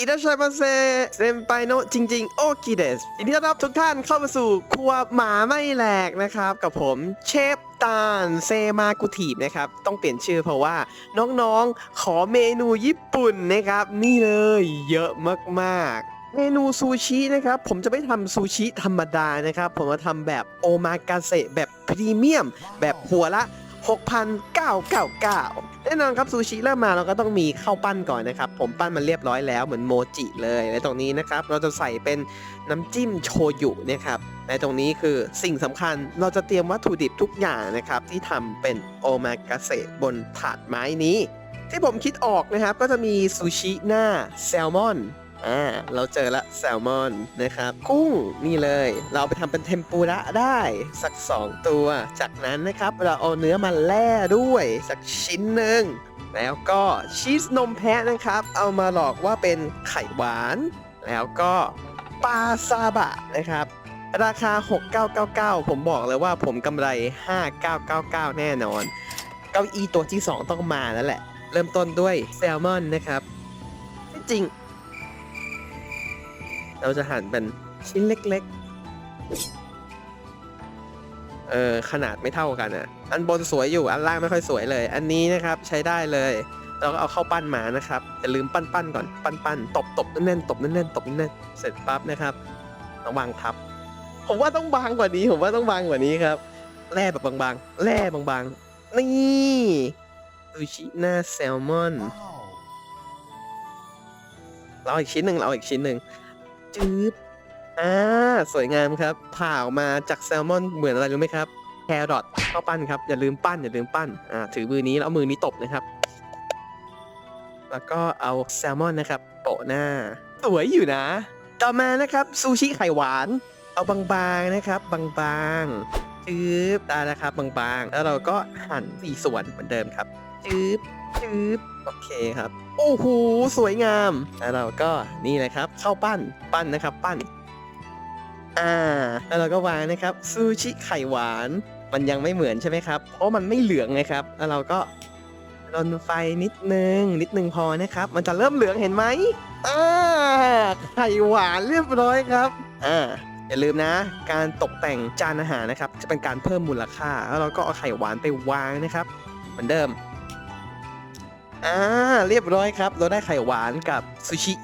อิราชัยมาเซเซมไปโนจริง ๆ โอกิเดสยินดีต้อนรับทุกท่านเข้ามาสู่ครัวหมาไม่แหลกนะครับ กับผมเชฟตาลเซมากุทีบนะครับ ต้องเปลี่ยนชื่อเพราะว่าน้องๆ ขอเมนูญี่ปุ่นนะครับ นี่เลยเยอะมากๆเมนูซูชินะครับ ผมจะไม่ทำซูชิธรรมดานะครับ ผมจะทำแบบโอมากาเสะแบบพรีเมียม แบบหัวละ 6,999 แน่นอนครับซูชิเริ่มมาเราก็ต้องมีข้าวปั้นก่อนนะครับ ผมปั้นมันเรียบร้อยแล้วเหมือนโมจิเลยและตรงนี้นะครับ เราจะใส่เป็นน้ำจิ้มโชยุนะครับและตรงนี้คือสิ่งสำคัญเราจะเตรียมวัตถุดิบทุกอย่างนะครับ ที่ทำเป็นโอมากาเสะบนถาดไม้นี้ ที่ผมคิดออกนะครับ ก็จะมีซูชิหน้าแซลมอน อ่าเราเจอละแซลมอนนะครับ กุ้งนี่เลย เราไปทำเป็นเทมปุระได้สัก 2 ตัว จากนั้นนะครับเราเอาเนื้อมาแล่ด้วยสักชิ้นหนึ่งแล้วก็ชีสนมแพะนะครับ เอามาหลอกว่าเป็นไข่หวาน แล้วก็ปลาซาบะนะครับ ราคา 6999 ผมบอกเลยว่าผมกำไร 5999 แน่นอน เก้าอี้ตัวที่ 2 ต้องมาแล้วแหละ เริ่มต้นด้วยแซลมอนนะครับ จริง เราจะหั่นเป็นชิ้นเล็กๆ เออขนาดไม่เท่ากันอะ อันบนสวยอยู่ อันล่างไม่ค่อยสวยเลย อันนี้นะครับใช้ได้เลย เราก็เอาเข้าปั้นมานะครับอย่าลืมปั้นปั้นๆก่อนปั้นปั้นๆ ตบตบแน่นๆ ตบแน่นๆ ตบแน่นๆ เสร็จปั๊บนะครับต้องวางทับ ผมว่าต้องบางกว่านี้ ผมว่าต้องบางกว่านี้ครับ แร่แบบบางๆ แร่บางๆ นี่ซูชิหน้าแซลมอนเราเอาอีกชิ้นหนึ่งเราเอาอีกชิ้นหนึ่ง จืบอ่าสวยงามครับ ผ่าออกมาจากแซลมอนเหมือนอะไรรู้ไหมครับแครอทข้าวปั้นครับอย่าลืมปั้นอย่าลืมปั้นอ่าถือมือนี้แล้วเอามือนี้ตบนะครับ แล้วก็เอาแซลมอนนะครับโปะหน้า สวยอยู่นะ ต่อมานะครับซูชิไข่หวาน เอาบางๆนะครับ บางๆจืบได้แล้วครับบางๆ แล้วเราก็หั่นสี่ส่วนเหมือนเดิมครับจืบจืบ โอเคครับ โอ้โหสวยงามแล้วเราก็นี่เลยครับ เข้าปั้นปั้นนะครับ ปั้น อ่า แล้วเราก็วางนะครับซูชิไข่หวาน มันยังไม่เหมือนใช่ไหมครับเพราะมันไม่เหลืองไงครับ แล้วเราก็รนไฟนิดนึง นิดนึงพอนะครับ มันจะเริ่มเหลืองเห็นไหมอ่าไข่หวานเรียบร้อยครับอ่าอย่าลืมนะ การตกแต่งจานอาหารนะครับ จะเป็นการเพิ่มมูลค่า แล้วเราก็เอาไข่หวานไปวางนะครับ เหมือนเดิม อ่าเรียบร้อยครับ เราได้ไข่หวานกับซูชิ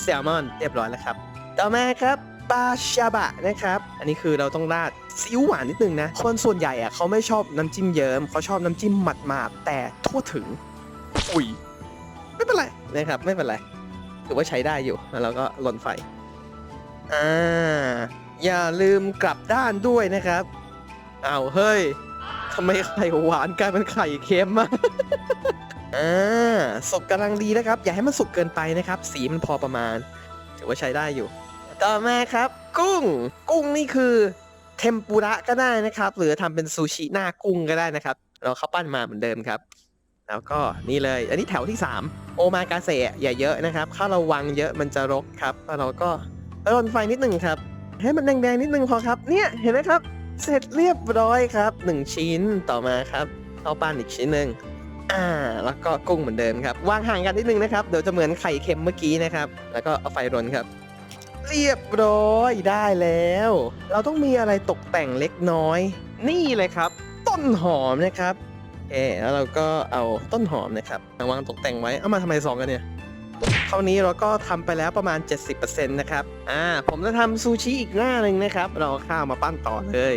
แซลมอนเรียบร้อยแล้วครับ ต่อมาครับปลาชาบะนะครับ อันนี้คือเราต้องราดซีอิ๊วหวานนิดนึงนะ คนส่วนใหญ่อะเขาไม่ชอบน้ำจิ้มเยิ้มเขาชอบน้ำจิ้มหมัดมาดแต่ทั่วถึง อุ้ย ไม่เป็นไรนะครับ ไม่เป็นไรถือว่าใช้ได้อยู่ แล้วเราก็ลนไฟ อ่า อย่าลืมกลับด้านด้วยนะครับอ้าวเฮ้ยทำไมไข่หวานกลายเป็นไข่เค็มมา อ่าสุกกำลังดีนะครับ อย่าให้มันสุกเกินไปนะครับ สีมันพอประมาณถือว่าใช้ได้อยู่ ต่อมาครับ กุ้ง กุ้งนี่คือเทมปุระก็ได้นะครับ หรือทำเป็นซูชิหน้ากุ้งก็ได้นะครับ เราเข้าปั้นมาเหมือนเดิมครับ แล้วก็นี่เลย อันนี้แถวที่ 3 โอมากาเสะอย่าเยอะนะครับถ้าเราวางเยอะมันจะรกครับแล้วเราก็รนไฟนิดหนึ่งครับ ให้มันแดงๆนิดนึงพอครับ เนี่ยเห็นไหมครับ เสร็จเรียบร้อยครับหนึ่งชิ้นต่อมาครับเข้าปั้นอีกชิ้นหนึ่ง อ่า แล้วก็กุ้งเหมือนเดิมครับ วางห่างกันนิดนึงนะครับ เดี๋ยวจะเหมือนไข่เค็มเมื่อกี้นะครับ แล้วก็เอาไฟรนครับ เรียบร้อยได้แล้ว เราต้องมีอะไรตกแต่งเล็กน้อย นี่เลยครับ ต้นหอมนะครับโอเคแล้วเราก็เอาต้นหอมนะครับวางตกแต่งไว้ เอามาทำไมสองกันเนี่ยเท่านี้เราก็ทำไปแล้วประมาณ 70%นะครับ อ่า ผมจะทำซูชิอีกหน้าหนึ่งนะครับ เราข้าวมาปั้นต่อเลย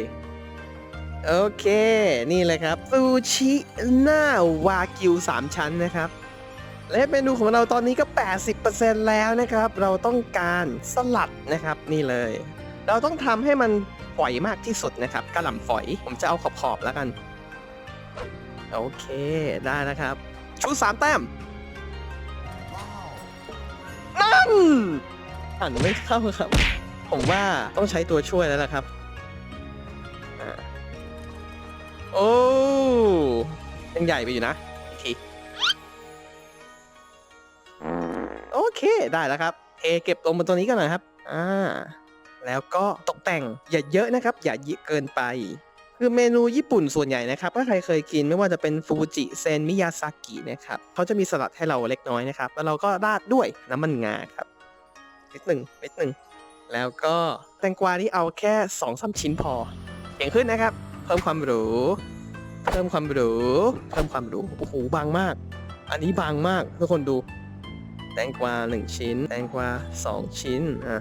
โอเค นี่เลยครับซูชิหน้าวากิว 3 ชั้นนะครับ และเมนูของเราตอนนี้ก็ 80%แล้วนะครับ เราต้องการสลัดนะครับนี่เลย เราต้องทำให้มันฝอยมากที่สุดนะครับกระหล่ำฝอยผมจะเอาขอบๆแล้วกัน โอเค ได้นะครับชุดสามแต้มนั่นหันไม่เข้าครับ ผมว่าต้องใช้ตัวช่วยแล้วล่ะครับ โอ้ยังใหญ่ไปอยู่นะอีกทีโอเคได้แล้วครับเทเก็บตรงบนตัวนี้กันหน่อยครับ อ่า แล้วก็ตกแต่งอย่าเยอะนะครับ อย่าเยอะเกินไป คือเมนูญี่ปุ่นส่วนใหญ่นะครับถ้าใครเคยกินไม่ว่าจะเป็นฟูจิเซนมิยาซากินะครับเขาจะมีสลัดให้เราเล็กน้อยนะครับ แล้วเราก็ราดด้วยน้ำมันงาครับนิดหนึ่งนิดหนึ่งแล้วก็แตงกวานี่เอาแค่สองสามชิ้นพอเก่งขึ้นนะครับ เพิ่มความหรูเพิ่มความหรูเพิ่มความหรูโอ้โหบางมาก อันนี้บางมากทุกคนดู แตงกวาหนึ่งชิ้น แตงกวาสองชิ้นอะ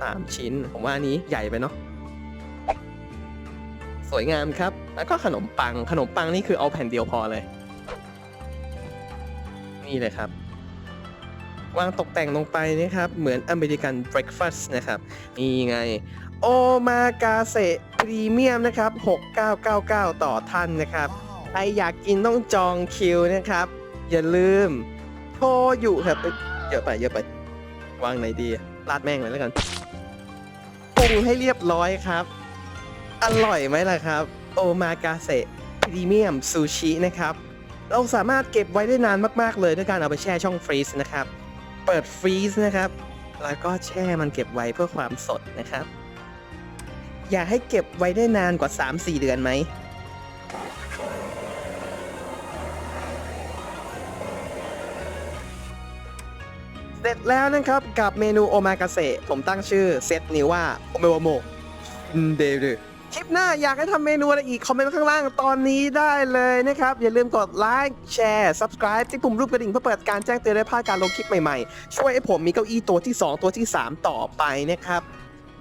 สามชิ้น ผมว่าอันนี้ใหญ่ไปเนาะสวยงามครับ แล้วก็ขนมปัง ขนมปังนี่คือเอาแผ่นเดียวพอเลย นี่เลยครับ วางตกแต่งลงไปนะครับ เหมือนอเมริกันเบรคฟาสต์นะครับ นี่ไง โอมากาเซ พรีเมียมนะครับ 6999 ต่อท่านนะครับใครอยากกินต้องจองคิวนะครับ อย่าลืม โทรอยู่ครับเยอะไปเยอะไปวางไหนดีอะราดแม่งเลยแล้วกันปรุงให้เรียบร้อยครับ อร่อยไหมล่ะครับ โอมากาเซพรีเมียมซูชินะครับ เราสามารถเก็บไว้ได้นานมาก ๆ เลยด้วยการเอาไปแช่ช่องฟรีซนะครับ เปิดฟรีซนะครับ แล้วก็แช่มันเก็บไว้เพื่อความสดนะครับ อยากให้เก็บไว้ได้นานกว่า 3-4 เดือนไหม เสร็จแล้วนะครับกับเมนูโอมากาเสะผมตั้งชื่อเซตนี้ว่าโอเมวโมเดรคลิปหน้าอยากให้ทำเมนูอะไรอีก คอมเมนต์ข้างล่างตอนนี้ได้เลยนะครับ อย่าลืมกดไลค์แชร์ subscribe ที่ปุ่มรูปกระดิ่งเพื่อเปิดการแจ้งเตือนได้พลาดการลงคลิปใหม่ๆ ช่วยให้ผมมีเก้าอี้ตัวที่ 2 ตัวที่ 3 ต่อไปนะครับ